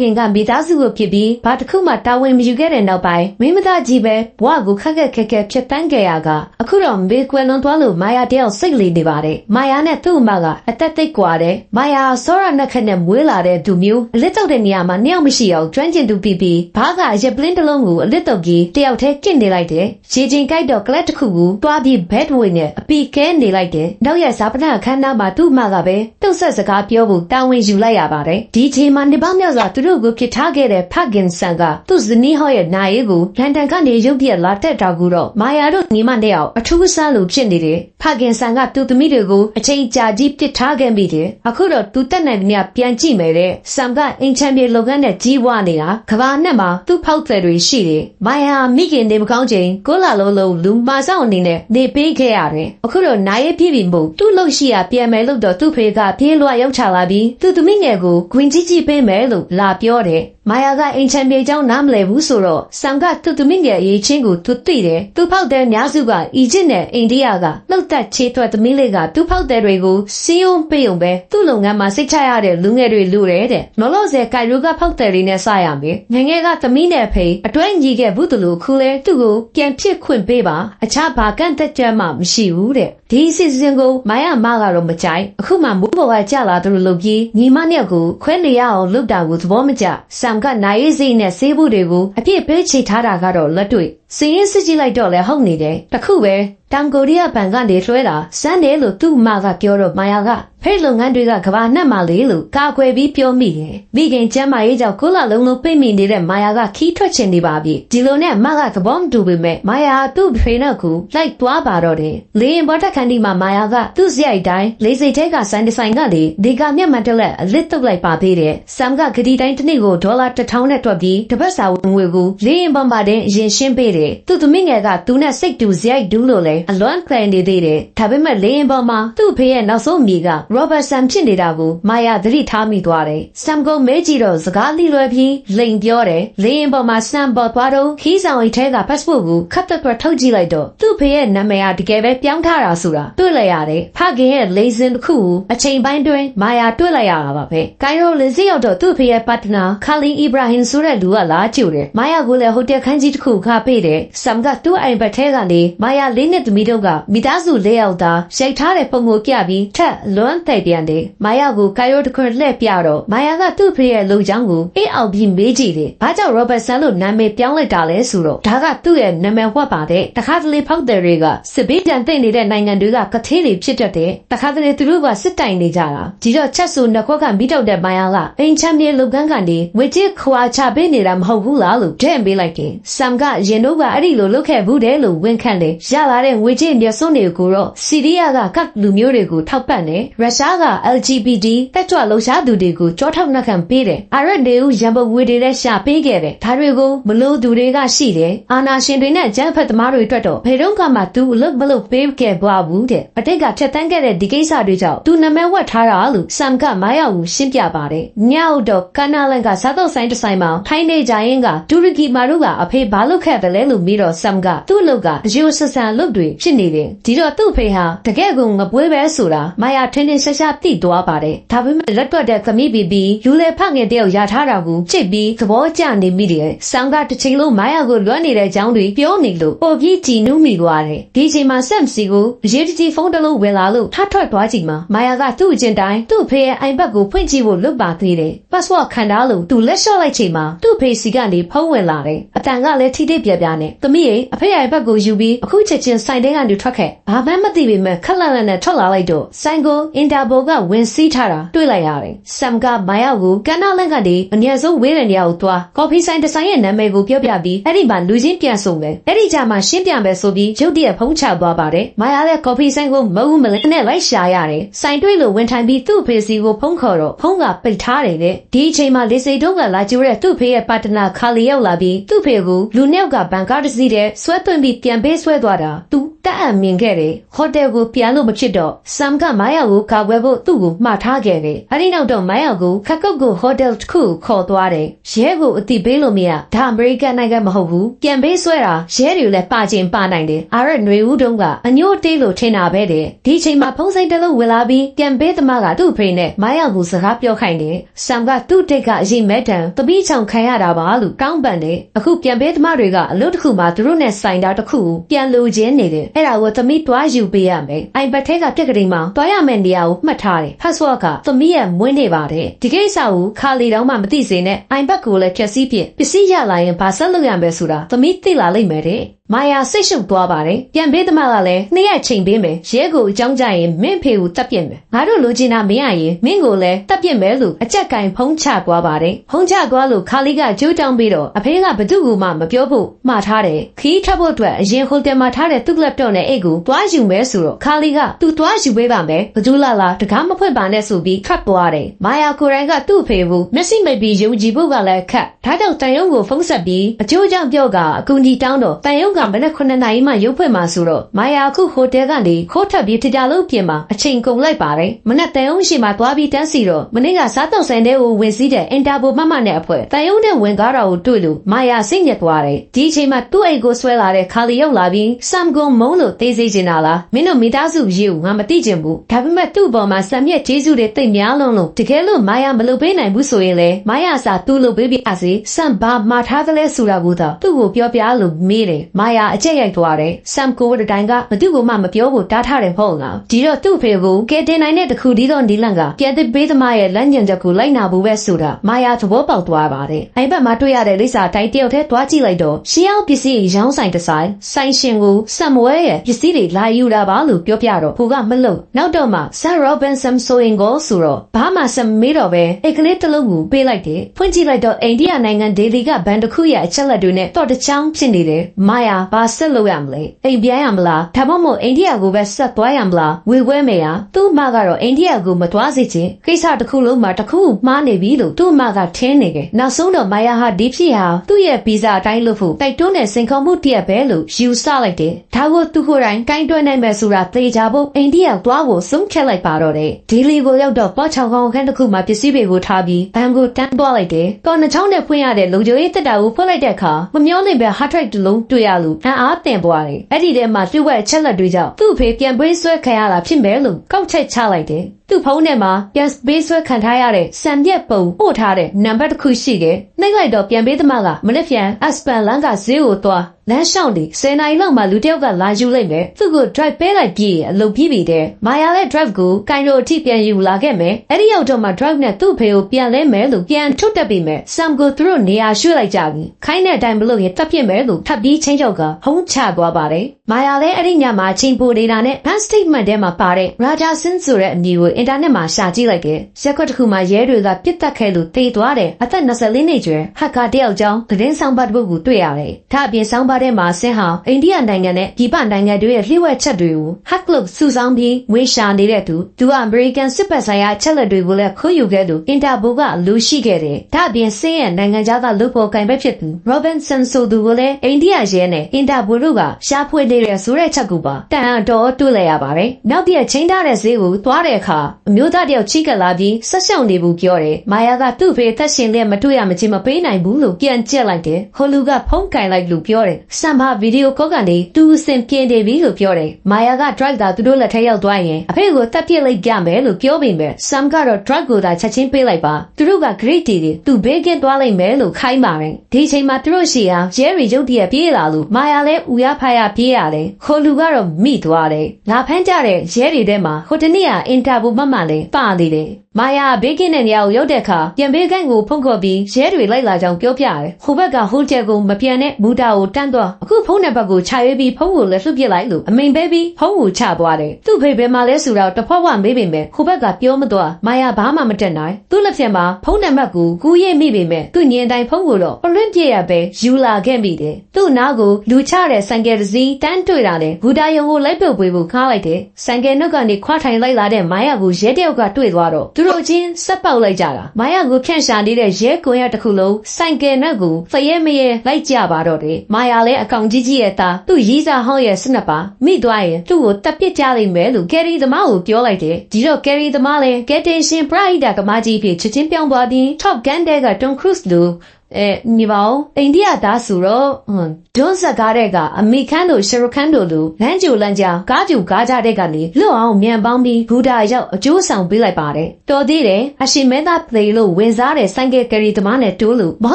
ခင်ကမိသားစုကိုဖြစ်ပြီးဘာတစ်ခုမှတာဝန်မယူခဲ့တဲ့နောက်ပိုင်းမိမသားကြီးပဲဘဝကိုခက်ခက်ခက်ခက်ဖြစ်တန်းခဲ့ရကအခုတော့မေကွယ်လွန်သွားလို့မာယာတယောက်စိတ်လေနေပါတယ်မာယာနဲ့သူ့အမကအသက်သိပ်ကွာတယ်မာယာဆောရနက်ခက်နဲ့မွေးလာတဲ့သူမျိုးအလစ်တောက်တဲ့နေရာမှာနှစ်ယောက်မရှိအောင်ကျွမ်းကျင်သူပြီးပြီးဘာကရက်ပလင်းတစ်လုံးကိုအလစ်တောက်ကြီးတယောက်တည်းကင့်နေလိုက်တယ်ရေချင်းကြိုက်တော့ကလပ်တစ်ခုကိုတွားပြီးဘက်ဝိတ်နဲ့အပီကဲနေလိုက်တယ်နောက်ရဇာပနာခန်းသားမှာသူ့အမကပဲတုတ်ဆက်စကားပြောဖို့တာဝန်ယူလိုက်ရပါတယ်ဒီချိန်မှာနေပါမြောက်စွာသူတို့ကိုဖြစ်ထားခဲ့တဲ့ဖဂင်ဆန်ကသူ့ဇနီးဟော့ရဲ့နာရေးကိုလန်ဒန်ကနေရုတ်တရက်လာတက်တာကူတော့မာယာတို့ညီမနှစ်ယောက်အထူးဆန်းလို့ဖြစ်နေတယ်ဖဂင်ဆန်ကသူ့သမီးတွေကိုအချိန်ကြာကြီးပစ်ထားခဲ့မိတယ်အခုတော့သူတက်နိုင်မြပြန်ကြည့်မယ်တဲ့ဆမ်ကအင်ချန်ပီလုပ်ငန်းနဲ့ကြီးဝါနေတာကဘာနဲ့မှာသူ့ဖောက်တယ်တွေရှိတယ်မာယာမိခင်နေမကောင်းချိန်ကိုလာလုံးလုံးလူမာဆောင်အနေနဲ့နေပေးခဲ့ရတယ်အခုတော့နာရေးပြည့်ပြီမို့သူ့လို့ရှိရပြန်မယ်လို့တော့သူ့ဖေကပြေးလွှာရောက်ချလာပြီးသူ့သမီးငယ်ကိုဂွင်ကြီးကြီးပေးမယ်လို့လာပြောတယ်မာယာကအင်ချန်ပီအကြောင်းနားမလည်ဘူးဆိုတော့ဆမ်ကသူ့သမီးငယ်အရေးချင်းကိုသူသိတယ်သူဖောက်တဲ့အများစုကအီဂျစ်နဲ့အိန္ဒိယကလှုပ်သက်ချေထွက်သမီးလေးကသူဖောက်တဲ့တွေကိုစီယုံပေးုံပဲသူ့လုပ်ငန်းမှာစိတ်ချရတဲ့လူငယ်တွေလူတယ်တဲ့လောလောဆယ်ကိုင်ရူကဖောက်တဲ့တွေနဲ့စရမယ်ငယ်ငယ်ကသမီးနဲ့ဖေအတွဲညီခဲ့ဘူးတလို့ခုလဲသူ့ကိုပြန်ဖြစ်ခွင့်ပေးပါအခြားဘာကန့်သက်ချက်မှမရှိဘူးတဲ့ဒီအစီအစဉ်ကိုမိုင်းရမကတော့မကြိုက်အခုမှမိုးပေါ်ကကြာလာသူတို့လုပ်ပြီးညီမနှစ်ယောက်ကိုခွဲနေရအောင်လုပ်တာကိုသဘောမကျဆမ်ကနိုင်ရေးစိတ်နဲ့ဆေးဖို့တွေကိုအပြည့်ပေးချေထားတာကတော့လက်တွေ့ စည်ရင်စစ်ကြည့်လိုက်တော့လဲဟုတ်နေတယ်တခုပဲတောင်ကိုရီးယားဘဏ်ကနေလွှဲတာစမ်းတယ်လို့သူ့အမကပြောတော့မာယာကဖိတ်လုပ်ငန်းတွေကကဘာနှက်မှလေလို့ကာကွယ်ပြီးပြောမိတယ်မိခင်ကျမ်းမာရေးကြောင့်ကိုလာလုံးလုံးပိတ်မိနေတဲ့မာယာကခီးထွက်ချင်နေပါပြီဒီလိုနဲ့အမကသဘောမတူပေမဲ့မာယာသူ့ဖေနဲ့ကူလိုက်သွားပါတော့တယ်လေရင်ဘောတက်ခန်းဒီမှာမာယာကသူ့စရိုက်တိုင်းလေစိတ်ထဲကဆိုင်ဒီဆိုင်ကလေဒီကမျက်မှန်တက်လက်အလစ်တုတ်လိုက်ပါသေးတယ်ဆမ်ကဂဒီတိုင်းတစ်နေ့ကိုဒေါ်လာတစ်ထောင်နဲ့တွက်ပြီးတစ်ပတ်စာဝင်ငွေကိုလေရင်ပေါ်မှာတင်ရင်ရှင်းပေးတယ်သူ့သမီးငယ်ကသူနဲ့စိတ်တူစရိုက်ဒူးလို့လဲအလွမ်းကလန်နေသေးတယ်ဒါပေမဲ့လေရင်ပေါ်မှာသူ့ဖေရဲ့နောက်ဆုံးမိကရောဘတ်ဆမ်ဖြစ်နေတာကိုမာယာသတိထားမိသွားတယ်ဆမ်ကုံမဲကြည့်တော့စကားလိလွယ်ပြီးလိန်ပြောတယ်လေရင်ပေါ်မှာဆမ်ပေါ်သွားတော့ခီးဆောင်အိတ်ထဲက passport ကိုခတ်တက်ထွက်ထုတ်ကြည့်လိုက်တော့သူ့ဖေရဲ့နာမည်ဟာတကယ်ပဲပြောင်းထားတာဆိုတာတွေ့လိုက်ရတယ်ဖခင်ရဲ့လေစင်တစ်ခုကိုအချိန်ပိုင်းတွင်မာယာတွေ့လိုက်ရတာပါပဲကိုင်ရိုလေစီရောက်တော့သူ့ဖေရဲ့ပတ်တနာခါလီအီဘရာဟင်ဆိုတဲ့လူကလာကြည့်တယ်မာယာကိုလည်းဟိုတယ်ခန်းကြီးတစ်ခုခါပေးတယ်ဆမ်ကသူ့အိမ်ဘက်ထဲကနေမာယာလေးနှစ်သမီးတို့ကမိသားစုလေးယောက်သားရိုက်ထားတဲ့ပုံကိုပြပြီးထက်လွမ်းသိပ်ပြန်တယ်မာယာကိုကိုင်ရိုတစ်ခွန်းလှည့်ပြတော့မာယာကသူ့ဖေရဲ့လုံချောင်းကိုအေးအောင်ပြီးမေးကြည့်တယ်ဘာကြောင့်ရောဘတ်ဆန်လို့နာမည်ပြောင်းလိုက်တာလဲဆိုတော့ဒါကသူ့ရဲ့နာမည်ဝတ်ပါတယ်တခါတလေဖောက်တယ်တွေကစစ်ဘေးကြံသိမ့်နေတဲ့နိုင်ငံတွေကကထေးတွေဖြစ်တတ်တယ်တခါတလေသူတို့ကစစ်တိုင်နေကြတာဒီတော့ချက်ဆူနှစ်ခွက်ကမိတော့တဲ့မာယာကအိမ်ချမ်းမြေလုပ်ငန်းကနေဝေချစ်ခွာချပေးနေတာမဟုတ်ဘူးလားလို့ဒဲ့ပေးလိုက်တယ်ဆမ်ကရင်တို့ကအဲ့ဒီလိုလုပ်ခဲ့ဘူးတယ်လို့ဝန်ခံတယ်ရလာတဲ့ငွေချစ်မျက်စွန်းတွေကိုတော့စီးရီးယားကကတ်လူမျိုးတွေကိုထောက်ပံ့တယ်ရုရှားက LGBT တက်ကြွလှုပ်ရှားသူတွေကိုကြောထောက်နှက်ခံပေးတယ်အာရက်နေဦးရန်ပုံငွေတွေလည်းရှာပေးခဲ့တယ်ဒါတွေကိုမလို့သူတွေကရှိတယ်အာနာရှင်တွေနဲ့ကျန်းဖက်သမားတွေအတွက်တော့ဘယ်တော့မှသူအလုပ်မလုပ်ပေးခဲ့ပါဘူးတဲ့အတိတ်ကဖြတ်တန်းခဲ့တဲ့ဒီကိစ္စတွေကြောင့်သူနာမည်ဝတ်ထားတာလို့ဆမ်ကမာယာကိုရှင်းပြပါတယ်ညောက်တော့ကနာလန်ကစားတော့ဆိုင်တစ်ဆိုင်မှာထိုင်းနေကြရင်ကတူရကီမာတို့ကအဖေဘာလုပ်ခဲ့တယ်လဲလို့ပြီးတော့ဆမ်ကသူ့အလုပ်ကအယိုဆဆန်လုပ်တွေဖြစ်နေတယ်ဒီတော့သူ့ဖေဟာတကယ်ကိုငပွေးပဲဆိုတာမာယာထင်းထင်းရှားရှားသိသွားပါတယ်ဒါပေမဲ့လက်တွက်တဲ့သမီးဘီဘီလူလေဖငယ်တယောက်ရထားတာကိုချစ်ပြီးသဘောကျနေမိတယ်ဆမ်ကတစ်ချိန်လုံးမာယာကိုလွှမ်းနေတဲ့ကြောင်းတွေပြောနေလို့ပေါ်ပြီးကြည်နူးမိသွားတယ်ဒီချိန်မှာဆက်စီကိုအရေးတကြီးဖုန်းတစ်လုံးဝင်လာလို့ထထွက်သွားကြည့်မှာမာယာကသူ့အကျင့်တိုင်းသူ့ဖေရဲ့အိမ်ဘက်ကိုဖွင့်ကြည့်ဖို့လွတ်ပါသေးတယ်ပတ်စဝတ်ခံထားလို့သူလက်လျှော့လိုက်ချိန်မှာသူ့ဖေစီကနေဖုန်းဝင်လာတယ်အတန်ကလည်းထိတိပြပြနဲ့သမီးရဲ့အဖေရဲ့ဘက်ကိုယူပြီးအခုချက်ချင်းဆိုင်တဲကနေထွက်ခဲ့ဘာမှမသိပေမဲ့ခက်လန့်လန့်နဲ့ထွက်လာလိုက်တော့ဆိုင်ကိုအင်တာဘိုကဝင်စီးထားတာတွေ့လိုက်ရတယ်ဆမ်ကမာယာကိုကနာလန့်ကနေအနည်းဆုံးဝေးတဲ့နေရာကိုသွားကော်ဖီဆိုင်တစ်ဆိုင်ရဲ့နာမည်ကိုပြောပြပြီးအဲ့ဒီမှာလူချင်းပြန်ဆုံမယ်အဲ့ဒီကြမှာရှင်းပြမယ်ဆိုပြီးရုတ်တရက်ဖုန်းချသွားပါတယ်မာယာလည်းကော်ဖီဆိုင်ကိုမဟုတ်မလဲနဲ့လိုက်ရှာရတယ်ဆိုင်တွေ့လို့ဝင်ထိုင်ပြီးသူ့ဖေစီကိုဖုန်းခေါ်တော့ဖုန်းကပိတ်ထားတယ်တဲ့ဒီအချိန်မှာလေစိတ်တို့ကလာကြိုးတဲ့သူ့ဖေရဲ့ပါတနာခါလီရောက်လာပြီးသူ့ဖေကိုလူနှစ်ယောက်ကဘန်ကားတစ်စီးတဲ့ဆွဲသွင်းပြီးပြန်ပေးဆွဲသွားတာသူ တက်အပ်မြင်ခဲ့တယ်ဟိုတယ်ကိုပြန်လို့မဖြစ်တော့ဆမ်ကမိုင်းယောက်ကိုကာကွယ်ဖို့သူ့ကိုမှားထားခဲ့တယ်အဲဒီနောက်တော့မိုင်းယောက်ကိုခက်ကုတ်ကိုဟိုတယ်တစ်ခုကိုခေါ်သွားတယ်ရဲကိုအတိပေးလို့မရဒါအမေရိကန်နိုင်ငံမဟုတ်ဘူးပြန်ပေးဆွဲတာရဲတွေလည်းပါခြင်းပါနိုင်တယ်အာရက်ຫນွေဦးတုံးကအညို့တေးလို့ထင်တာပဲတဲ့ဒီချိန်မှာဖုံးစိမ့်တလို့ဝင်လာပြီးပြန်ပေးသမားကသူ့အဖေနဲ့မိုင်းယောက်ကိုစကားပြောခိုင်းတယ်ဆမ်ကသူ့တိတ်ကအရင်မဲ့တံတပီးချောင်ခံရတာပါလို့တောင်းပန်တယ်အခုပြန်ပေးသမားတွေကအလုပ်တစ်ခုမှာသူတို့နဲ့ဆိုင်တာတစ်ခုကိုပြန်လိုချင်နေတယ်အဲ့ဒါကိုသမီးတွားယူပေးရမယ်အိုင်ဘတ်ထဲကပြက်ကလေးမှာတွားရမယ့်နေရာကိုမှတ်ထားတယ် password ကသမီးရဲ့မွေးနေပါတယ်ဒီကိစ္စကိုခါလီတောင်မှမသိစေနဲ့အိုင်ဘတ်ကိုလည်းဖြည့်ဆည်းပြပစ္စည်းရလာရင်ဘာဆက်လုပ်ရမလဲဆိုတာသမီးသိလာလိမ့်မယ်တဲ့မာယာစိတ်ရှုပ်သွားပါတယ်ပြန်ပေးသမားကလည်းနှစ်ရက်ချိန်ပေးမယ်ရဲကိုအကြောင်းကြရင်မင်းဖေကိုတပ်ပြစ်မယ်ငါတို့လိုချင်တာမရရင်မင်းကိုလည်းတပ်ပြစ်မယ်လို့အကြက်ကင်ဖုံးချသွားပါတယ်ဖုံးချသွားလို့ခါလီကကြိုးတောင်းပြီးတော့အဖေကဘသူ့ကိုမှမပြောဖို့မှားထားတယ်ခီးထပ်ဖို့အတွက်အရင်ဟိုတယ်မှာထားတဲ့သူ့လက်တော့နဲ့အိတ်ကိုတွားယူမယ်ဆိုတော့ခါလီကသူတွားယူပေးပါမယ်ဘသူလာလာတကားမဖွင့်ပါနဲ့ဆိုပြီးခတ်သွားတယ်မာယာကိုရိုင်းကသူ့အဖေကိုမျက်စိမိတ်ပြီးယုံကြည်ဖို့ကလည်းခတ်ဒါကြောင့်တန်ယုံကိုဖုံးဆက်ပြီးအကျိုးကြောင့်ပြောကအကူကြီးတောင်းတော့တန်ယုံကမနေ့9နာရီမှရုပ်ဖွင့်မှာဆိုတော့မာယာအခုဟိုတယ်ကနေခိုးထပ်ပြီးထကြလို့ပြင်မှာအချိန်ကုန်လိုက်ပါတယ်မနေ့တန်ယုံရှိမှသွားပြီးတန်းစီတော့မနေ့ကစားတော့ဆိုင်တဲ့ကိုဝင်စည်းတဲ့အင်တာပိုမမနဲ့အဖွဲ့တန်ယုံနဲ့ဝင်ကားတာကိုတွေ့လို့မာယာစိတ်ညစ်သွားတယ်ဒီအချိန်မှာသူ့အိတ်ကိုဆွဲလာတဲ့ခါလီရောက်လာပြီးဆမ်ကွန်မုံလို့သေးစေချင်တာလားမင်းတို့မိသားစုရေးကိုငါမသိချင်ဘူးဒါပေမဲ့သူ့ဘော်မှာဆမ်မြက်ကျေးဇူးတွေတိတ်များလုံးလို့တကယ်လို့မာယာမလုပ်ပေးနိုင်ဘူးဆိုရင်လေမာယာစာသူ့လုပ်ပေးပြအစေဆမ်ဘာမှာထားသလဲဆိုတာကိုတော့သူ့ကိုပြောပြလို့မေးတယ်မာယာအကျက်ရိုက်သွားတယ်ဆမ်ကိုဝဒတိုင်းကဘသူ့ကိုမှမပြောဖို့တားထားတယ်မဟုတ်လားဒီတော့သူ့ဖေကိုကဲတင်နိုင်တဲ့တခုဒီတော့နီလန်ကကဲတဲ့ဘေးသမားရဲ့လက်ညံချက်ကိုလိုက်နာဖို့ပဲဆိုတာမာယာသဘောပေါက်သွားပါတယ်အိမ်ဘက်မှာတွေ့ရတဲ့လိပ်စာတိုင်းတယောက်တည်းတွားကြည့်လိုက်တော့ရှီယောက်ပစ္စည်းရောင်းဆိုင်တစ်ဆိုင်ဆိုင်ရှင်ကိုဆမ်ဝဲရဲ့ပစ္စည်းတွေလာယူတာပါလို့ပြောပြတော့ဟိုကမလုံနောက်တော့မှဆန်ရောဘန်ဆမ်ဆိုရင်ကိုဆိုတော့ဘာမှစမေးတော့ပဲအိတ်ကလေးတစ်လုံးကိုပေးလိုက်တယ်ဖွင့်ကြည့်လိုက်တော့အိန္ဒိယနိုင်ငံဒေလီကဘန်တစ်ခုရဲ့အချက်လက်တွေနဲ့တော့တစ်ချောင်းဖြစ်နေတယ်မာယာဘာဆက်လုပ်ရမလဲအိမ်ပြန်ရမလားဒါမှမဟုတ်အိန္ဒိယကိုပဲဆက်သွားရမလားဝေခွဲမေရသူ့မကတော့အိန္ဒိယကိုမသွားစေချင်ကိစ္စတစ်ခုလုံးမှာတစ်ခုမှားနေပြီလို့သူ့မကထင်းနေတယ်နောက်ဆုံးတော့မာယာဟာဒီဖြစ်ဟာသူ့ရဲ့ဗီဇအတိုင်းလို့ဖို့တိုက်တွန်းတဲ့စင်ခေါ်မှုတရက်ပဲလို့ယူဆလိုက်တယ်ဒါကိုသူကိုယ်တိုင်ကိုင်းတွဲနိုင်မယ်ဆိုတာသိကြဖို့အိန္ဒိယသွားကိုဆုံးဖြတ်လိုက်ပါတော့တယ်ဒီလီကိုရောက်တော့ပေါ့ချောင်ကောင်ခန်းတစ်ခုမှာပစ္စည်းတွေကိုထားပြီးဘန်ကိုတန်းသွားလိုက်တယ်ကော်နှချောင်းနဲ့ဖွင့်ရတဲ့လုံချိုရေးတက်တာကိုဖွင့်လိုက်တဲ့အခါမမျောနိုင်ပဲ hard drive တစ်လုံးတွေ့ရလို့အံ့အားသင့်သွားတယ်အဲ့ဒီထဲမှာသူ့ရဲ့အချက်လက်တွေကြောင့်သူ့အဖေပြန်ပေးဆွဲခံရတာဖြစ်မယ်လို့ကောက်ချက်ချလိုက်တယ် သူ့ဖုန်းထဲမှာပြန်ပေးဆွဲခံထားရတဲ့စံပြက်ပုံပို့ထားတဲ့နံပါတ်တစ်ခုရှိတယ်။နှိမ့်လိုက်တော့ပြန်ပေးသမားကမနေ့ပြန်အစပန်လန်းကဈေးကိုသွားလမ်းလျှောက်နေ10နာရီလောက်မှလူတစ်ယောက်ကလာယူလိုက်မယ်သူ့ကို drive ပေးလိုက်ပြီးအလုပ်ပြီးပြီတဲ့မာယာလည်း drive ကိုကိုင်ရိုအထိပြန်ယူလာခဲ့မယ်အဲ့ဒီရောက်တော့မှ drive နဲ့သူ့ဖေကိုပြန်လဲမယ်လို့ပြန်ထုတ်တက်ပြီးမယ် sam ကိုသူတို့နေရာရွှေ့လိုက်ကြပြီခိုင်းတဲ့အတိုင်းမလုပ်ရင်တပ်ပြစ်မယ်လို့ထပ်ပြီးချင်းချောက်ကဟုံးချသွားပါတယ် မာယာလည်းအဲ့ဒီညမှာချင်းပူနေတာနဲ့ bank statement ထဲမှာပါတဲ့ Raja Sin ဆိုတဲ့အမည်ကိုအင်တာနက်မှာရှာကြည့်လိုက်တယ်ရက်ကွက်တစ်ခုမှာရဲတွေကပြစ်တက်ခဲ့လို့တေသွားတယ်အသက်24နှစ်ကျွဲဟက်ကာတယောက်ကြောင်းသတင်းဆောင်ပါတစ်ပုဒ်ကိုတွေ့ရတယ်ဒါအပြင်ဆောင်ပါထဲမှာဆင်းဟာအိန္ဒိယနိုင်ငံနဲ့ပြည်ပနိုင်ငံတွေရဲ့လျှို့ဝှက်ချက်တွေကို hack လုပ်စုဆောင်းပြီးငွေရှာနေတဲ့သူသူကအမေရိကန်စစ်ဘက်ဆိုင်ရာအချက်လက်တွေကိုလည်းခိုးယူခဲ့သူအင်တာပိုကအလူရှိခဲ့တယ်ဒါအပြင်ဆင်းရဲ့နိုင်ငံခြားသားလူပေါ်ကင်ပဲဖြစ်သူ Robinson ဆိုသူကိုလည်းအိန္ဒိယရဲနဲ့အင်တာပိုတို့ကရှာဖွေနေတဲ့ဆိုတဲ့ချက်ကူပါတန်အတော်တွေ့လိုက်ရပါတယ်နောက်ပြည့်ချင်းထားတဲ့ဈေးကိုသွားတဲ့အခါအမျိုးသားတယောက်ချိကလာပြီးဆက်ရှောင်နေဘူးပြောတယ်မာယာကသူ့ဖေသက်ရှင်လက်မတွေ့ရမချင်းမပေးနိုင်ဘူးလို့ပြန်ကြက်လိုက်တယ်ဟိုလူကဖုန်းကင်လိုက်လို့ပြောတယ်စံပါဗီဒီယိုကောကနေတူအစင်ပြင်းနေပြီလို့ပြောတယ်မာယာက drive သာသူတို့လက်ထဲရောက်သွားရင်အဖေကိုတက်ပြစ်လိုက်ကြမယ်လို့ပြောပေမဲ့ Sam ကတော့ drug ကိုသာချက်ချင်းပေးလိုက်ပါသူတို့က great တီတွေသူဘေးကင်းသွားလိုက်မယ်လို့ခိုင်းပါတယ်ဒီအချိန်မှာသူတို့ရှိအောင်ရဲရီရုတ်တရက်ပြေးလာလို့မာယာလည်းဦးရဖားရပြေးရတယ်ခိုလူကတော့မိသွားတယ်လာဖမ်းကြတဲ့ရဲတွေထဲမှာဟိုတနေ့ကအင်တာဗျူးမမှလည်းပါနေတယ် မာယာဘေးကင်းတဲ့နေရာကိုရောက်တဲ့အခါပြန်ဘေးကန်းကိုဖုန်းခေါ်ပြီးရဲတွေလိုက်လာကြောင်းပြောပြတယ်ဟိုဘက်ကဟိုတယ်ကိုမပြန်တဲ့မူတာကိုတန်းသွားအခုဖုန်းနံပါတ်ကိုခြာရွေးပြီးဖုန်းကိုလည်းလွှတ်ပစ်လိုက်လို့အမိန်ပေးပြီးဖုန်းကိုချသွားတယ်သူ့ဖေဖေမှာလဲဆိုတော့တဖွက်ဝမေးပေမဲ့ဟိုဘက်ကပြောမသွားမာယာဘာမှမတက်နိုင်သူ့လက်ဖြင့်မှာဖုန်းနံပါတ်ကိုကူးရိပ်မိပေမဲ့သူ့ညင်တိုင်းဖုန်းကိုတော့ပလွင့်ပြည့်ရပဲယူလာခဲ့မိတယ်သူ့နားကိုလူချတဲ့ဆိုင်ကယ်တစ်စီးတန်းတွေ့တာလေဘူတာယုံကိုလိုက်ပုတ်ပေးဖို့ခါလိုက်တယ်ဆိုင်ကယ်နှုတ်ကနေခွာထိုင်လိုက်လာတဲ့မာယာကိုရဲတယောက်ကတွေ့သွားတော့သူသူတို့ချင်းဆက်ပေါက်လိုက်ကြတာမာယာကိုဖြန့်ရှာနေတဲ့ရဲကွန်ရက်တစ်ခုလုံးစိုင်ကယ်နဲ့ကိုဖရဲမရဲလိုက်ကြပါတော့တယ်မာယာလည်းအကောင်ကြီးကြီးရဲ့သားသူ့ရီးစားဟောင်းရဲ့စနစ်ပါမိသွားရင်သူ့ကိုတပ်ပစ်ကြလိမ့်မယ်လို့ကယ်ရီသမားကိုပြောလိုက်တယ်ဒီတော့ကယ်ရီသမားလည်းကယ်တင်ရှင်ပရိုက်တာကမာကြီးဖြစ်ချက်ချင်းပြောင်းသွားပြီး Top Gun တဲ့က Tom Cruise လို့ အဲညီပါအောင်အိန္ဒိယသားဆိုတော့ဟွန်းဒွန်းဇက်ကားတဲ့ကအမေခန်းတို့ရှရခန်းတို့လိုလမ်းကြိုလမ်းကြားကားကြိုကားကြတဲ့ကနေလွတ်အောင်မြန်ပေါင်းပြီးဘူဒါရောက်အကျိုးဆောင်ပေးလိုက်ပါတယ်တော်သေးတယ်အရှင်မဲသားသေလို့ဝင်စားတဲ့ဆိုင်ကယ်ကယ်ရီသမားနဲ့တိုးလို့ဘော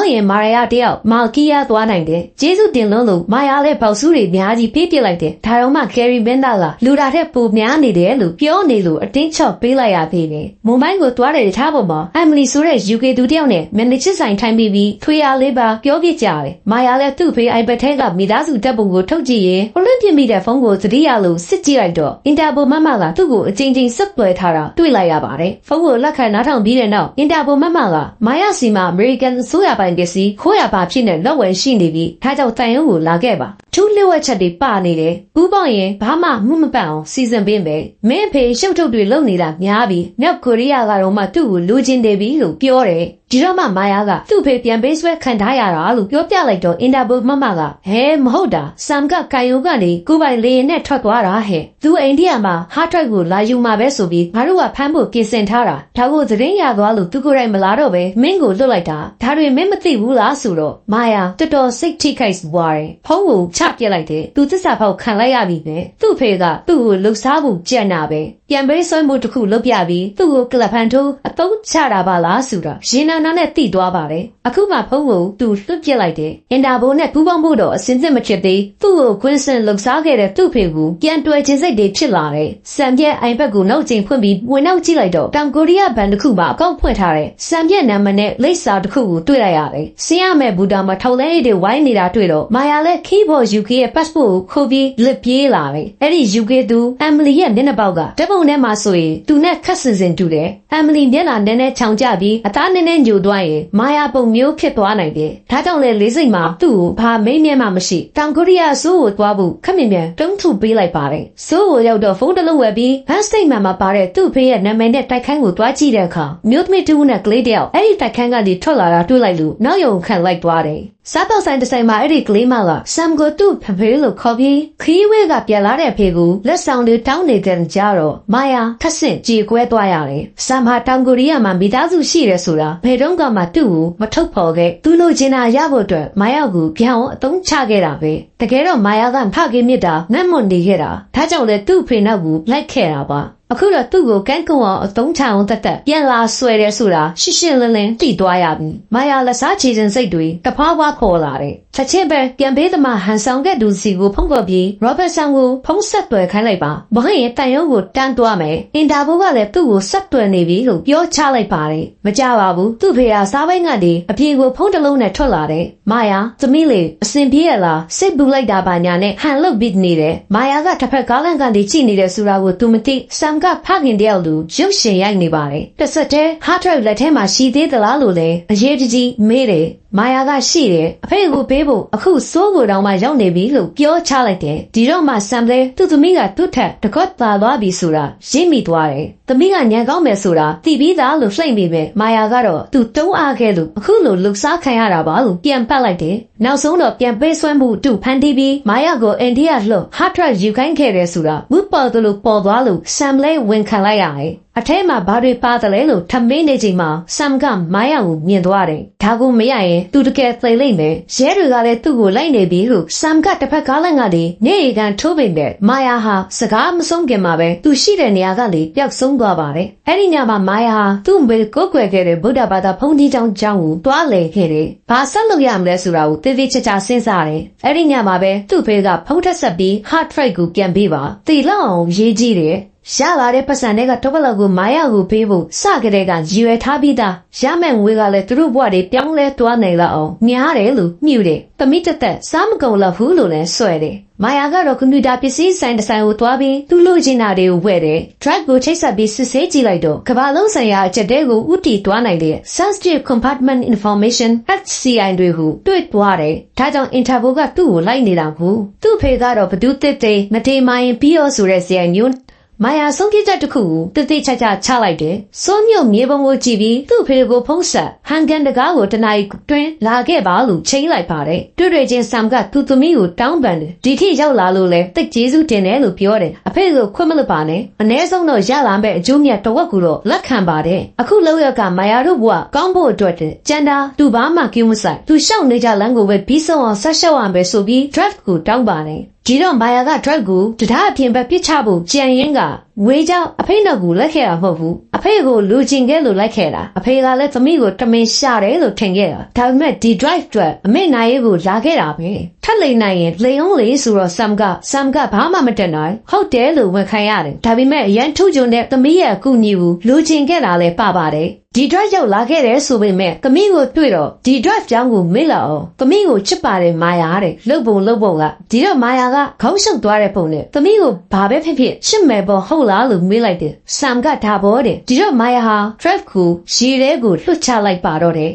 င်းရင်မာရယာတယောက်မာကီယာသွားနိုင်တယ်ကျေးဇူးတင်လုံးလို့မာယာလည်းပေါက်စုတွေအများကြီးပြေးပြစ်လိုက်တယ်ဒါတော့မှကယ်ရီမင်းသားကလူတာထက်ပိုများနေတယ်လို့ပြောနေလို့အတင်းချော့ပေးလိုက်ရသေးတယ်မွန်ဘိုင်းကိုသွားတဲ့ထားပေါ်မှာအမ်မလီဆိုတဲ့ UK သူတယောက်နဲ့မန်နေဂျာဆိုင်ထိုင်ပြီးပြီးထွေရလေးပါပြောပြကြတယ်မာယာလည်းသူ့ဖေး iPad ထဲကမိသားစုတပ်ပုံကိုထုတ်ကြည့်ရင်ဟိုလွင့်ပြစ်မိတဲ့ဖုန်းကိုသတိရလို့စစ်ကြည့်လိုက်တော့အင်တာပိုမမကသူ့ကိုအချင်းချင်းဆက်သွယ်ထားတာတွေ့လိုက်ရပါတယ်ဖုန်းကိုလက်ခံနားထောင်ပြီးတဲ့နောက်အင်တာပိုမမကမာယာစီမှာ American အစိုးရပိုင်ပစ္စည်းခိုးရပါဖြစ်နေလက်ဝယ်ရှိနေပြီးဒါကြောင့်တန်ရုံးကိုလာခဲ့ပါထူးလျှို့ဝှက်ချက်တွေပါနေတယ်။ဘူးပေါင်ရင်ဘာမှမှုမပန့်အောင်စီစဉ်ပေးမယ်။မင်းအဖေရှုပ်ထုတ်တွေလုပ်နေတာများပြီ။မြောက်ကိုရီးယားကတော့မှသူ့ကိုလိုချင်နေပြီလို့ပြောတယ်။ ဒီတော့မှမာယာကသူ့ဖေပြန်ပေးဆွဲခံထားရတာလို့ပြောပြလိုက်တော့အင်တာဘိုမမကဟဲမဟုတ်တာဆမ်ကကန်ယိုကနေကိုပိုင်လေရင်နဲ့ထွက်သွားတာဟဲ့သူအိန္ဒိယမှာဟားထရက်ကိုလာယူမှာပဲဆိုပြီးငါတို့ကဖမ်းဖို့ပြင်ဆင်ထားတာဒါကိုသတင်းရသွားလို့သူကိုယ်တိုင်မလာတော့ပဲမင်းကိုလွတ်လိုက်တာဒါတွေမင်းမသိဘူးလားဆိုတော့မာယာတော်တော်စိတ်ထိခိုက်သွားတယ်ဖုံးကိုချပြစ်လိုက်တယ်သူသစ္စာဖောက်ခံလိုက်ရပြီပဲသူ့ဖေကသူ့ကိုလှုပ်ရှားဖို့ကြံ့နာပဲပြန်ပေးဆွဲမှုတစ်ခုလုပ်ပြပြီးသူ့ကိုကလပ်ဖန်ထိုးအသုံးချတာပါလားဆိုတာရင်နာနာနဲ့တိသွားပါတယ်အခုမှဖုံးကိုသူလွတ်ပြစ်လိုက်တယ်အင်တာဘိုနဲ့ပူးပေါင်းဖို့တော့အစင်းစစ်မဖြစ်သေးသူ့ကိုကွင်းစင်လှုပ်ရှားခဲ့တဲ့သူ့ဖေကိုပြန်တွေ့ခြင်းစိတ်တွေဖြစ်လာတယ်စံပြက်အိမ်ဘက်ကိုနောက်ကျင်ဖွင့်ပြီးဝင်နောက်ကြည့်လိုက်တော့တောင်ကိုရီးယားဘဏ်တစ်ခုမှာအကောင့်ဖွင့်ထားတဲ့စံပြက်နာမည်နဲ့လိပ်စာတစ်ခုကိုတွေ့လိုက်ရတယ်ဆင်းရမယ့်ဘူတာမှာထောက်လဲရည်တွေဝိုင်းနေတာတွေ့တော့မာယာလည်း keyboard UK ရဲ့ passport ကိုခိုးပြီးလစ်ပြေးလာတယ်အဲ့ဒီ UK သူအမ်မလီရဲ့မျက်နှာပေါက်ကဓာတ်ပုံထဲမှာဆိုရင်သူနဲ့ခက်စင်စင်တူတယ်အမ်မလီမျက်နှာနည်းနည်းချောင်ကျပြီးအသားနည်းနည်းညိုသွားရင်မာယာပုံမျိုးဖြစ်သွားနိုင်တယ်ဒါကြောင့်လေလေးစိတ်မှာသူ့ကိုဘာမိတ်မြတ်မှမရှိတောင်ကိုရီးယားဆိုးကိုသွားဖို့ခက်မြင်မြန်တုံးထုပေးလိုက်ပါတယ်ဆိုးကိုရောက်တော့ဖုန်းတစ်လုံးဝယ်ပြီးဘတ်စတိတ်မှန်မှာပါတဲ့သူ့ဖေးရဲ့နာမည်နဲ့တိုက်ခန်းကိုတွားကြည့်တဲ့အခါမြို့သမီးတူနဲ့ကလေးတယောက်အဲ့ဒီတိုက်ခန်းကနေထွက်လာတာတွေ့လိုက်လို့နောက်ယုံခံလိုက်သွားတယ်စားတော့ဆိုင်တစ်ဆိုင်မှာအဲ့ဒီကလေးမကဆမ်ကိုသူ့ဖဖေးလို့ခေါ်ပြီးခီးဝဲကပြန်လာတဲ့ဖေကိုလက်ဆောင်လေးတောင်းနေတဲ့ကြတော့မာယာထက်ဆင့်ကြေကွဲသွားရတယ်။ဆမ်ဟာတောင်ကိုရီးယားမှာမိသားစုရှိတယ်ဆိုတာဘယ်တော့မှသူ့ကိုမထုတ်ဖော်ခဲ့သူလိုချင်တာရဖို့အတွက်မာယာကိုပြောင်းအသုံးချခဲ့တာပဲ။တကယ်တော့မာယာကဖခင်မြစ်တာငတ်မွတ်နေခဲ့တာ။ဒါကြောင့်လေသူ့ဖေနောက်ကိုလိုက်ခဲ့တာပါ။အခုတော့သူ့ကိုကန်းကုံအောင်အသုံးချအောင်တက်တက်ပြန်လာဆွဲတယ်ဆိုတာရှင်းရှင်းလင်းလင်းသိသွားရပြီ။မာယာလက်စားချေစဉ်စိတ်တွေတဖားဝါခေါ်လာတယ်။ ချက်ချင်းပဲပြန်ပေးသမားဟန်ဆောင်ခဲ့သူစီကိုဖုံးကော်ပြီးရောဘတ်ဆန်ကိုဖုံးဆက်သွယ်ခိုင်းလိုက်ပါ။ဘာရင်တန်ရုံးကိုတန်းသွားမယ်။အင်တာဘိုးကလည်းသူ့ကိုဆက်သွယ်နေပြီလို့ပြောချလိုက်ပါတယ်။မကြပါဘူး။သူ့ဖေကစားပိုင်းကနေအပြေကိုဖုံးတစ်လုံးနဲ့ထွက်လာတယ်။မာယာသမီးလေးအစင်ပြေးရလားစိတ်ပူလိုက်တာပါညာနဲ့ဟန်လုတ်ပြီးနေတယ်။မာယာကတစ်ဖက်ကားလန့်ကနေကြည့်နေတဲ့ဆိုတာကိုသူမသိဆမ်ကဖခင်တယောက်လူရုပ်ရှင်ရိုက်နေပါတယ်။တစ်ဆက်တည်းဟာထရက်လက်ထဲမှာရှိသေးသလားလို့လဲအရေးတကြီးမေးတယ်။မာယာကရှိတယ်အဖေကိုပေးဖို့အခုစိုးကိုတောင်မှရောက်နေပြီလို့ပြောချလိုက်တယ်ဒီတော့မှဆမ်လဲသူ့သမီးကသူ့ထက်တကွက်သာသွားပြီဆိုတာရင်းမိသွားတယ်သမီးကညံကောင်းမယ်ဆိုတာသိပြီးသားလို့လှိမ့်ပြီးပဲမာယာကတော့သူတုံးအားခဲ့လို့အခုလိုလှုပ်ရှားခံရတာပါလို့ပြန်ပတ်လိုက်တယ်နောက်ဆုံးတော့ပြန်ပေးဆွမ်းမှုတူဖန်တီးပြီးမာယာကိုအိန္ဒိယလှဟတ်ထရက်ယူခိုင်းခဲ့တယ်ဆိုတာဝတ်ပေါ်သလိုပေါ်သွားလို့ဆမ်လဲဝန်ခံလိုက်ရတယ် အထဲမှာဘာတွေပါတယ်လို့ထမင်းနေချိန်မှာဆမ်ကမာယာကိုမြင်သွားတယ်။ဒါကိုမရရင်သူတကယ်သိလိမ့်မယ်။ရဲတွေကလည်းသူ့ကိုလိုက်နေပြီလို့ဆမ်ကတစ်ဖက်ကားလန့်ကနေနေရီကန်ထိုးပိန်တဲ့မာယာဟာစကားမဆုံးခင်မှာပဲသူရှိတဲ့နေရာကလေပျောက်ဆုံးသွားပါတယ်။အဲ့ဒီညမှာမာယာဟာသူ့မေကိုကိုွယ်ခဲ့တဲ့ဗုဒ္ဓဘာသာဘုန်းကြီးကျောင်းကျောင်းကိုတွားလည်ခဲ့တယ်။ဘာဆက်လုပ်ရမလဲဆိုတာကိုသေသေးချာချာစဉ်းစားတယ်။အဲ့ဒီညမှာပဲသူ့ဖေကဖုံးထက်ဆက်ပြီး heart rate ကိုပြန်ပေးပါ။တီလောက်အောင်ရေးကြည့်တယ်။ ရလာတဲ့ပတ်စံတွေကတပတ်လောက်ကိုမာယာကိုပေးဖို့စကြတဲ့ကရည်ရွယ်ထားပြီးသားရမယ့်ငွေကလည်းသူတို့ဘဝတွေပြောင်းလဲသွားနိုင်လောက်အောင်များတယ်လို့ညှို့တယ်။တမိတက်တက်စားမကုန်လောက်ဘူးလို့လည်းဆွဲတယ်။မာယာကတော့ကွန်ပျူတာပစ္စည်းဆိုင်တစ်ဆိုင်ကိုသွားပြီးသူ့လိုချင်တာတွေကိုဝယ်တယ်။ drug ကိုချိတ်ဆက်ပြီးစစ်ဆေးကြည့်လိုက်တော့ကမ္ဘာလုံးဆိုင်ရာအချက်တဲကိုဥတီသွားနိုင်တဲ့ sensitive compartment information HCI တွေကိုတွေ့သွားတယ်။ဒါကြောင့် interval ကသူ့ကိုလိုက်နေတာဘူး။သူ့ဖေကတော့ဘသူတစ်တစ်မထေမိုင်းပြီးရောဆိုတဲ့ဇာတ်ညွန်း မာယာဆုံးဖြတ်ချက်တစ်ခုကိုတတိချာချာချလိုက်တယ်။စိုးမြုပ်မြေပုံကိုကြည့်ပြီးသူ့ဖေကိုဖုံးဆက်ဟန်ကန်တကားကိုတနာရီတွင်းလာခဲ့ပါလို့ချိန်လိုက်ပါတယ်။တွေ့တွေ့ချင်းဆမ်ကသူ့သမီးကိုတောင်းပန်တယ်။ဒီထိရောက်လာလို့လဲတိတ်ကျေးဇူးတင်တယ်လို့ပြောတယ်။အဖေကိုခွင့်မလွတ်ပါနဲ့။အ ਨੇ ဆုံးတော့ရလာမဲ့အကျိုးမြတ်တစ်ဝက်ကူတော့လက်ခံပါတယ်။အခုလောက်ရကမာယာတို့ဘဝကောင်းဖို့အတွက်တဲ့ကျန်တာသူဘာမှကိမဆိုင်သူရှောက်နေကြလမ်းကိုပဲပြီးဆုံးအောင်ဆက်ရှောက်အောင်ပဲဆိုပြီး draft ကိုတောင်းပါတယ်။ ဒီတော့မာယာက drug ကိုတထားအပြင်ပဲပြစ်ချဖို့ကြံရင်းက ဝေးကြောင့်အဖေနောက်ကိုလက်ခဲ့တာမဟုတ်ဘူးအဖေကိုလူချင်းကဲလို့လိုက်ခဲ့တာအဖေကလည်းသမီးကိုတမင်ရှာတယ်လို့ထင်ခဲ့တာဒါပေမဲ့ဒီ drive အတွက်အမေနိုင်ရေးကိုလာခဲ့တာပဲထက်လိန်နိုင်ရင်လေအောင်လေဆိုတော့ Sam က Sam ကဘာမှမတက်နိုင်ဟုတ်တယ်လို့ဝန်ခံရတယ်ဒါပေမဲ့အရန်ထုကြုံတဲ့သမီးရဲ့အကူအညီကိုလူချင်းခဲ့တာလည်းပပါတယ်ဒီ drive ရောက်လာခဲ့တယ်ဆိုပေမဲ့ကမီးကိုတွေ့တော့ဒီ drive ကြောင်းကိုမေ့လာအောင်ကမီးကိုချစ်ပါတယ်မာယာတဲ့လှုပ်ပုံလှုပ်ပုံကဒီတော့မာယာကခေါင်းရှုပ်သွားတဲ့ပုံနဲ့ကမီးကိုဘာပဲဖြစ်ဖြစ်ချစ်မယ်ပေါ့ဟုတ်လားလို့မေးလိုက်တယ်ဆမ်ကဒါဘောတဲ့ဒီတော့မာယာဟာ drive ကိုရေထဲကိုလွှတ်ချလိုက်ပါတော့တယ်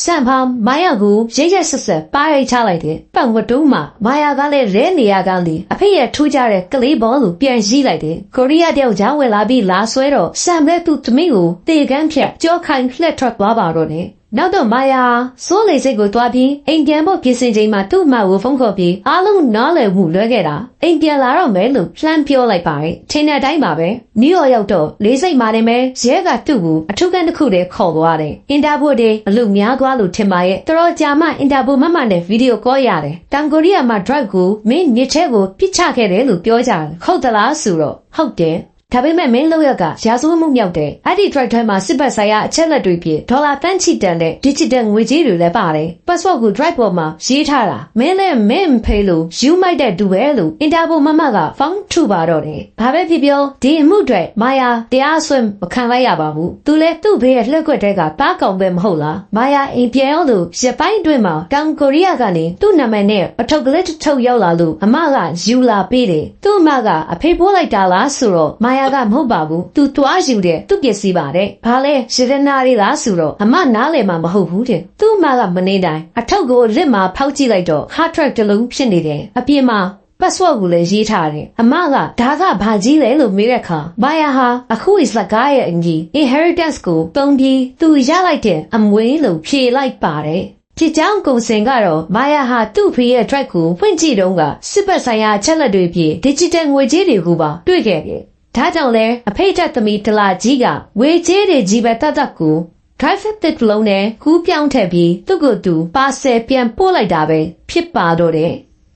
ဆန်ဖာမာယာကိုရိတ်ရက်ဆက်ဆက်ပါရိုက်ချလိုက်တယ်။ပတ်ဝတ်တုံးမှာမာယာကလည်းရဲနေရကောင်းသည်အဖေရဲ့ထူးကြတဲ့ကလေးဘောကိုပြန်ရှိလိုက်တယ်။ကိုရီးယားတယောက်ကြားဝင်လာပြီးလာဆွဲတော့ဆန်ပဲသူ့သမီးကိုတေကန်းဖြတ်ကြောခိုင်လှက်ထွက်သွားပါတော့တယ်။ နောက်တော့မာယာစိုးလေစိတ်ကိုတွားပြီးအိမ်ပြန်ဖို့ပြင်ဆင်ချိန်မှာသူ့အမကိုဖုန်းခေါ်ပြီးအားလုံးနားလည်မှုလွဲခဲ့တာအိမ်ပြန်လာတော့မယ်လို့လှမ်းပြောလိုက်ပါတယ်ထင်တဲ့အတိုင်းပါပဲနယူးယောက်ရောက်တော့လေးစိတ်မာနေမယ်ရဲကသူ့ကိုအထူးကန်တစ်ခုတည်းခေါ်သွားတယ်အင်တာဗျူးတွေအလုပ်များသွားလို့ထင်ပါရဲ့တော်တော်ကြာမှအင်တာဗျူးမမနဲ့ဗီဒီယိုကောရတယ်တောင်ကိုရီးယားမှာ drive ကိုမင်းညစ်ထဲကိုပြစ်ချခဲ့တယ်လို့ပြောကြတယ်ဟုတ်သလားဆိုတော့ဟုတ်တယ် ဒါပေမဲ့မင်းလောက်ရကရာဇဝတ်မှုမြောက်တယ်။အဲ့ဒီ drive ထဲမှာစစ်ပတ်ဆိုင်ရာအချက်လက်တွေပြဒေါ်လာတန်းချီတန်တဲ့ digital ငွေကြေးတွေလည်းပါတယ်။ password ကို drive ပေါ်မှာရေးထားတာ။မင်းလည်းမင်းဖေးလို့ယူမိုက်တဲ့တူပဲလို့ interpol မမကဖောင်းထုပါတော့တယ်။ဘာပဲဖြစ်ပြောဒီအမှုတွေမာယာတရားဆွဲမခံလိုက်ရပါဘူး။ तू လည်းသူ့ဘေးရဲ့လှက်ွက်တဲ့ကတားကောင်ပဲမဟုတ်လား။မာယာအိမ်ပြန်ရောက်လို့ရပိုင်းအတွင်းမှာတောင်ကိုရီးယားကနေသူ့နာမည်နဲ့အထုပ်ကလေးတစ်ထုပ်ရောက်လာလို့အမကယူလာပေးတယ်။သူ့အမကအဖေပိုးလိုက်တာလားဆိုတော့မာယာကမဟုတ်ပါဘူး။ तू တွားယူတယ်သူ့ပစ္စည်းပါတဲ့။ဘာလဲရတနာလေးလားဆိုတော့အမနားလည်မှာမဟုတ်ဘူးတဲ့။သူ့အမကမနေတိုင်းအထုပ်ကိုလစ်မှာဖောက်ကြည့်လိုက်တော့ hard track တစ်လုံးဖြစ်နေတယ်။အပြင်မှာ password ကိုလည်းရေးထားတယ်။အမကဒါကဘာကြီးလဲလို့မေးတဲ့အခါဘာယာဟာအခု is ကားရဲ့အကြီး inheritance ကိုတုံးပြီးသူရလိုက်တဲ့အမွေလို့ဖြေလိုက်ပါတယ်။ဖြစ်ကြောင်းကုံစင်ကတော့မာယာဟာသူ့ဖေရဲ့ track ကိုဖွင့်ကြည့်တော့ကစစ်ပတ်ဆိုင်ရာအချက်လက်တွေပြည့် digital ငွေကြေးတွေကိုပါတွေ့ခဲ့တယ်။ ဒါကြောင့်လဲအဖေတက်သမီးတလာကြီးကဝေကြေးတွေကြီးပဲတတ်တတ်ကို drive fit လုံးနဲ့ကူးပြောင်းထည့်ပြီးသူ့ကိုယ်သူပါဆယ်ပြန်ပို့လိုက်တာပဲဖြစ်ပါတော့တယ်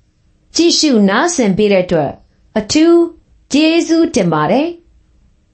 ။ကြည့်ရှုနားဆင်ပေးတဲ့အတွက်အထူးကျေးဇူးတင်ပါတယ်။